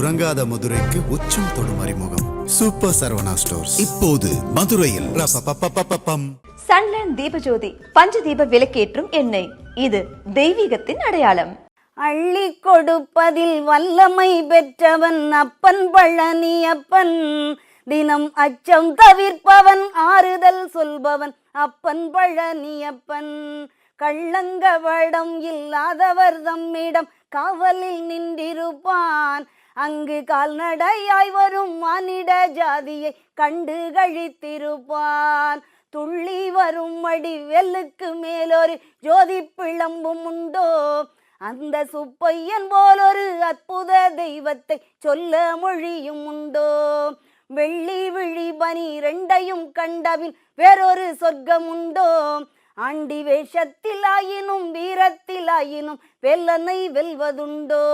உறங்காத மதுரைக்கு உச்சம் தொடும் அறிமுகம். சூப்பர் சரவணா ஸ்டோர்ஸ் இப்போது மதுரையில். சன்லேண்ட் தீபஜோதி பஞ்சதீப விளக்கேற்றும் எண்ணெய். இது தெய்வீகத்தின் அடையாளம். அள்ளி கொடுப்பதில் வல்லமை பெற்றவன் அப்பன் பழனி அப்பன் தினம் அச்சம் தவிர்ப்பவன் ஆறுதல் சொல்பவன் அப்பன் பழனி அப்பன் கள்ளங்கவடம் இல்லாதவர் தம்மிடம் காவலில் நின்றிருப்பான். அங்கு கால்நடையாய் வரும் மானிட ஜாதியை கண்டு கழித்திருப்பான். துள்ளி வரும் அடி வெல்லுக்கு மேலொரு ஜோதி பிளம்பும் உண்டோ? அந்த சுப்பையன் போலொரு அற்புத தெய்வத்தை சொல்ல மொழியும் உண்டோ? வெள்ளி விழி பனி ரெண்டையும் கண்டபின் வேறொரு சொர்க்கம் உண்டோ? ஆண்டி வேஷத்தில் ஆயினும் வீரத்தில் ஆயினும் வெல்லனை வெல்வதுண்டோ?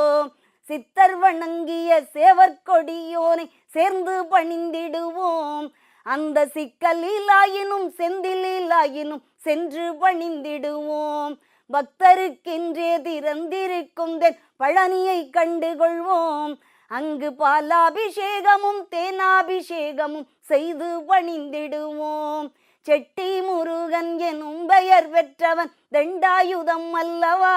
சித்தர் வணங்கிய சேவற்கொடியோனை சேர்ந்து பணிந்திடுவோம். அந்த சிக்கலிலாயினும் செந்திலாயினும் சென்று பணிந்திடுவோம். பக்தருக்கென்றே திறந்திருக்கும் தென் பழனியை கண்டு கொள்வோம் அங்கு பாலாபிஷேகமும் தேனாபிஷேகமும் செய்து பணிந்திடுவோம். செட்டி முருகன் எனும் பெயர் பெற்றவன் தண்டாயுதம் அல்லவா?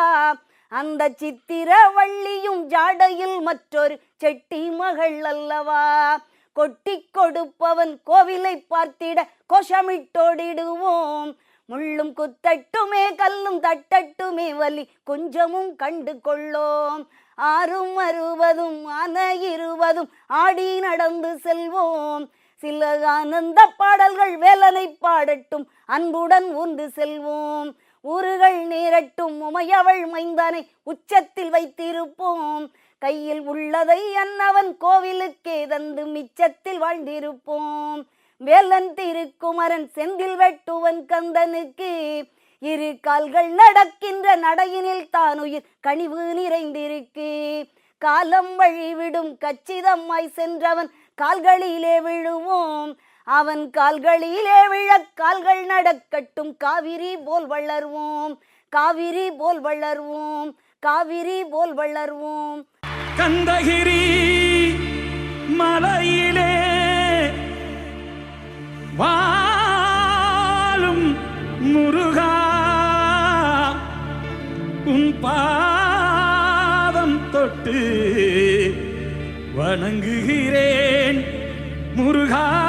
அந்த சித்திர வள்ளியும் ஜாடையில் மற்றொரு செட்டி மகள் அல்லவா? கொட்டி கொடுப்பவன் கோவிலை பார்த்திட கோஷமிட்டோடிடுவோம். முள்ளும் குத்தட்டுமே கல்லும் தட்டட்டுமே வலி கொஞ்சமும் கண்டு கொள்ளோம். ஆறும் அறுபதும் ஆன இருபதும் ஆடி நடந்து செல்வோம். சில ஆனந்த பாடல்கள் வேலனை பாடட்டும் அன்புடன் ஒன்று செல்வோம். ஊறுகள் நேரட்டும் உமையவள் மைந்தனை உச்சத்தில் வைத்திருப்போம். கையில் உள்ளதை அன்னவன் கோவிலுக்கே தந்து மிச்சத்தில் வாழ்ந்திருப்போம். வேலன் திருக்குமரன் செந்தில் வெட்டுவன் கந்தனுக்கு இரு கால்கள் நடக்கின்ற நடையினில் தான் உயிர் கனிவு நிறைந்திருக்கு. காலம் வழிவிடும் கச்சிதமாய் சென்றவன் கால்களிலே விழுவோம். அவன் கால்களிலே விழக் கால்கள் நடக்கட்டும். காவிரி போல் வளர்வோம். காவிரி போல் வளர்வோம். காவிரி போல் வளர்வோம். கந்தகிரி மலையிலே வாழும் முருகா உன் பாதம் தொட்டு வணங்குகிறேன் முருகா.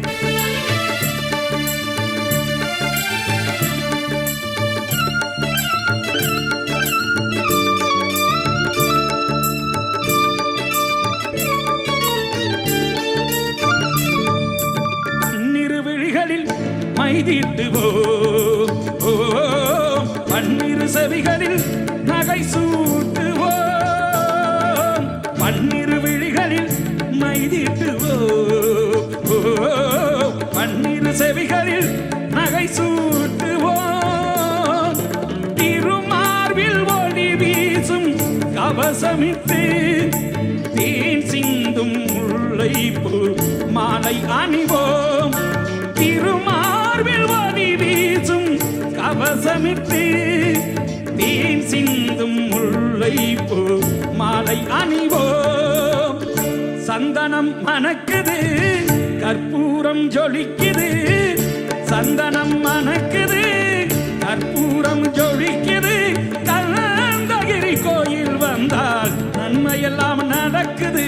மைதிட்டுவோம் பன்னிரு செவிகளில் நகை சூட்டுவோம் பன்னிரு விழிகளில் மைதிட்டுவோம் பன்னிரு செவிகளில் நகை சூட்டுவோம் திருமார்பில் ஒளி வீசும் கவசமிட்டு தேன் சிந்தும் உள்ளை முல்லைப்பூ மாலை அணிவோம். திருமா கவசமிட்டு தேன் சிந்தும் முல்லை போ மாலை அணிவோம். சந்தனம் மணக்குது கற்பூரம் ஜொலிக்குது. சந்தனம் மணக்குது கற்பூரம் ஜொலிக்குது. கலந்தகிரி கோயில் வந்தால் நன்மையெல்லாம் நடக்குது.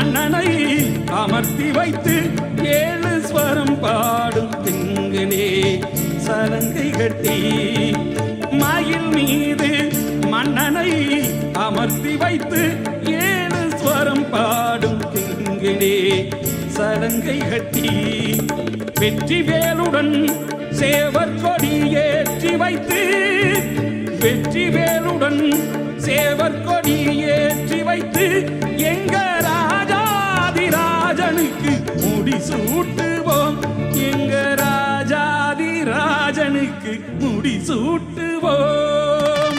மன்னனை அமர்த்தி வைத்து ஏழு ஸ்வரம் பாடும் திங்கனே சலங்கை கட்டி. மயில் மீது மன்னனை அமர்த்தி வைத்து ஏழு ஸ்வரம் பாடும் திங்கனே சலங்கை கட்டி. வெற்றி வேலுடன் சேவர் கொடி ஏற்றி வைத்து வெற்றி வேலுடன் சேவர் கொடி ஏற்றி வைத்து எங்கள் சூட்டுவோம் எங்க ராஜாதிராஜனுக்கு முடி சூட்டுவோம்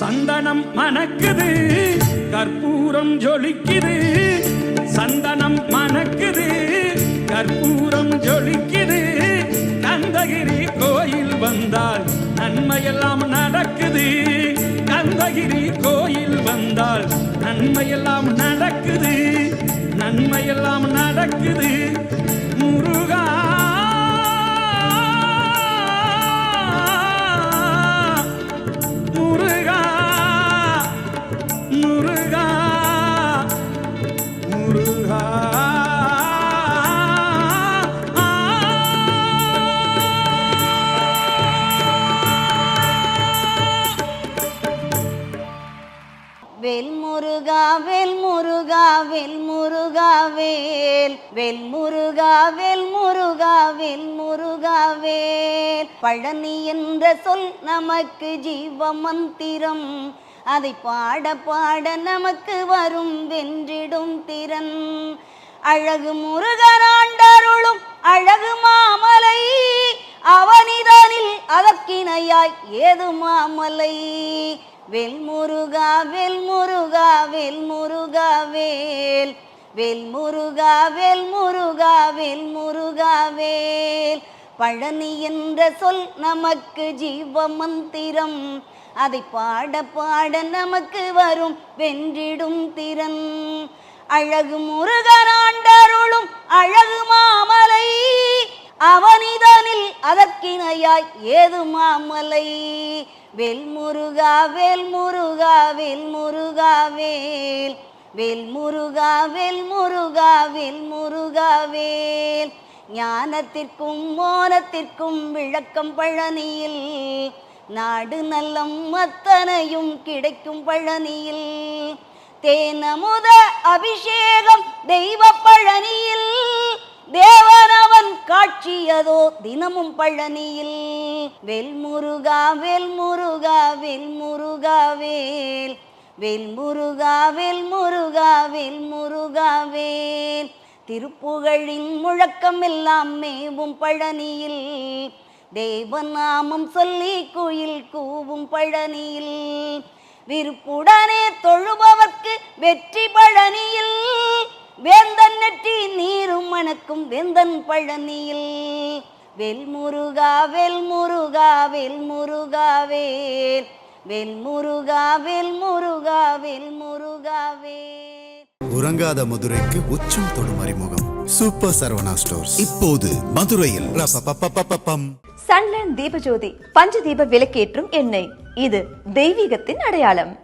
சந்தனம் மணக்குது கற்பூரம் ஜொலிக்குது. சந்தனம் மணக்குது கற்பூரம் ஜொலிக்குது. கந்தகிரி கோயில் வந்தால் நன்மையெல்லாம் நடக்குது. கந்தகிரி கோயில் வந்தால் நன்மையெல்லாம் நடக்குது நன்மையெல்லாம் நடக்குது. முருகா வேல் வெல் முருகா வெல் முருகா வெல் முருகா வேல். பழனி என்ற சொல் நமக்கு ஜீவ மந்திரம் அதை பாட பாட நமக்கு வரும் வென்றிடும் திறன். அழகு முருகனாண்டருளும் அழகு மாமலை. அவனிதனில் அதற்கிணையாய் ஏது மாமலை? வேல் முருகா வேல் முருகா வேல் முருகா வேல் முருகா வேல் முருகா வேல். முருகா வேல் பழனி என்ற சொல் நமக்கு ஜீவ மந்திரம் அதை பாட பாட நமக்கு வரும் வென்றிடும் திறன். அழகு முருகனாண்டருளும் அழகு மாமலை. அவனிதனில் அதற்கிணையாய் ஏது மாமலை? வேல் முருகா வேல் முருகா வேல் முருகா வேல். வேல் முருகா வேல் முருகா வேல் முருகா வேல். ஞானத்திற்கும் மோனத்திற்கும் விளக்கம் பழனியில் நாடு நல்லம் அத்தனையும் கிடைக்கும் பழனியில். தேனமுத அபிஷேகம் தெய்வ பழனியில் தேவனவன் காட்சியதோ தினமும் பழனியில். வெல்முருகா வெல்முருகா வெல்முருகா வேல். வெல்முருகா வெல்முருகா வெல்முருகா வேல் திருப்புகழின் முழக்கம் எல்லாம் மேவும் பழனியில். தேவநாமம் சொல்லி குயில் கூவும் பழனியில். விருப்புடனே தொழுபவர்க்கு வெற்றி பழனியில். வேந்தன் நெற்றி நீரும் மணக்கும் வேந்தன் பழனியில். வெல்முருகா வெல்முருகா வெல்முருகா வேல் வெல்முருகா வெல்முருகா வெல்முருகா வேல் உறங்காத மதுரைக்கு உச்சம் தொடும் அறிமுகம். Super Saravana stores. இப்போது மதுரையில். சன்லேண்ட் தீபஜோதி பஞ்சதீப விளக்கேற்றும் எண்ணெய். இது தெய்வீகத்தின் அடையாளம்.